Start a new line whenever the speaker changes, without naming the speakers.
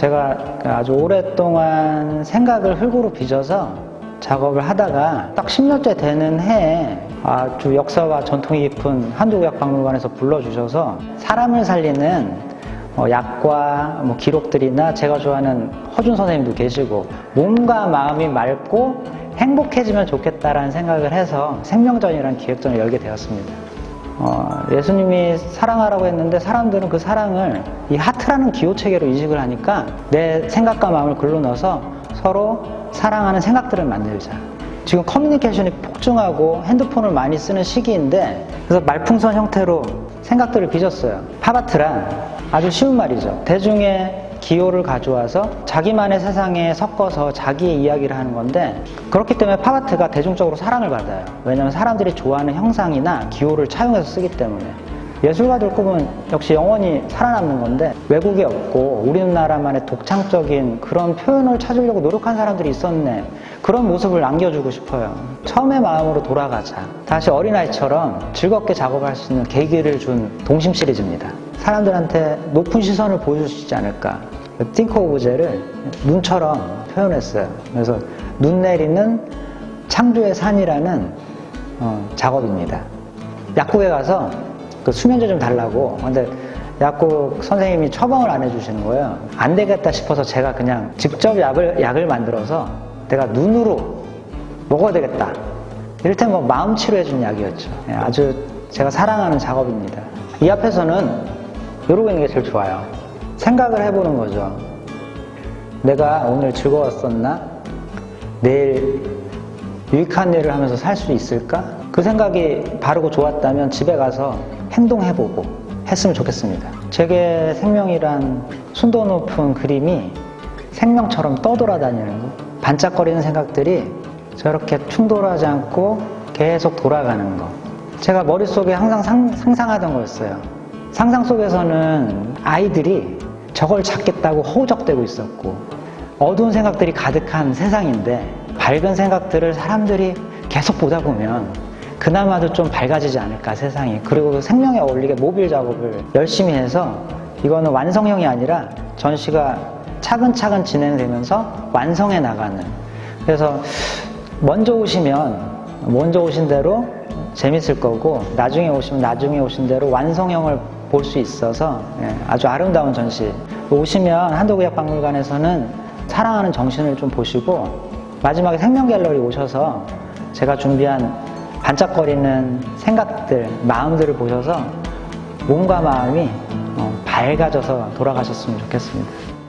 제가 아주 오랫동안 생각을 흙으로 빚어서 작업을 하다가 딱 10년째 되는 해에 아주 역사와 전통이 깊은 한국의학박물관에서 불러주셔서 사람을 살리는 어, 약과 뭐 기록들이나 제가 좋아하는 허준 선생님도 계시고 몸과 마음이 맑고 행복해지면 좋겠다라는 생각을 해서 생명전이라는 기획전을 열게 되었습니다. 어, 예수님이 사랑하라고 했는데 사람들은 그 사랑을 이 하트라는 기호 체계로 인식을 하니까 내 생각과 마음을 글로 넣어서 서로 사랑하는 생각들을 만들자. 지금 커뮤니케이션이 폭증하고 핸드폰을 많이 쓰는 시기인데 그래서 말풍선 형태로 생각들을 빚었어요. 팝아트란 아주 쉬운 말이죠. 대중의 기호를 가져와서 자기만의 세상에 섞어서 자기의 이야기를 하는 건데 그렇기 때문에 팝아트가 대중적으로 사랑을 받아요. 왜냐하면 사람들이 좋아하는 형상이나 기호를 차용해서 쓰기 때문에 예술가들 꿈은 역시 영원히 살아남는 건데 외국에 없고 우리나라만의 독창적인 그런 표현을 찾으려고 노력한 사람들이 있었네. 그런 모습을 남겨주고 싶어요. 처음의 마음으로 돌아가자. 다시 어린아이처럼 즐겁게 작업할 수 있는 계기를 준 동심 시리즈입니다. 사람들한테 높은 시선을 보여줄 수 있지 않을까. 띵크 오브 제를 눈처럼 표현했어요. 그래서 눈 내리는 창조의 산이라는 어, 작업입니다. 약국에 가서 그 수면제 좀 달라고. 근데 약국 선생님이 처방을 안 해주시는 거예요. 안 되겠다 싶어서 제가 그냥 직접 약을, 약을 만들어서 내가 눈으로 먹어야 되겠다. 이를테면 뭐 마음 치료해주는 약이었죠. 예, 아주 제가 사랑하는 작업입니다. 이 앞에서는 이러고 있는 게 제일 좋아요. 생각을 해보는 거죠. 내가 오늘 즐거웠었나? 내일 유익한 일을 하면서 살 수 있을까? 그 생각이 바르고 좋았다면 집에 가서 행동해보고 했으면 좋겠습니다. 제게 생명이란 순도 높은 그림이 생명처럼 떠돌아다니는 거. 반짝거리는 생각들이 저렇게 충돌하지 않고 계속 돌아가는 거. 제가 머릿속에 항상 상, 상상하던 거였어요. 상상 속에서는 아이들이 저걸 찾겠다고 허우적대고 있었고 어두운 생각들이 가득한 세상인데 밝은 생각들을 사람들이 계속 보다 보면 그나마도 좀 밝아지지 않을까 세상이. 그리고 그 생명에 어울리게 모빌 작업을 열심히 해서 이거는 완성형이 아니라 전시가 차근차근 진행되면서 완성해 나가는. 그래서 먼저 오시면 먼저 오신 대로 재밌을 거고 나중에 오시면 나중에 오신 대로 완성형을 볼 수 있어서 예, 아주 아름다운 전시 오시면 한도구역박물관에서는 사랑하는 정신을 좀 보시고 마지막에 생명 갤러리 오셔서 제가 준비한 반짝거리는 생각들, 마음들을 보셔서 몸과 마음이 어, 밝아져서 돌아가셨으면 좋겠습니다.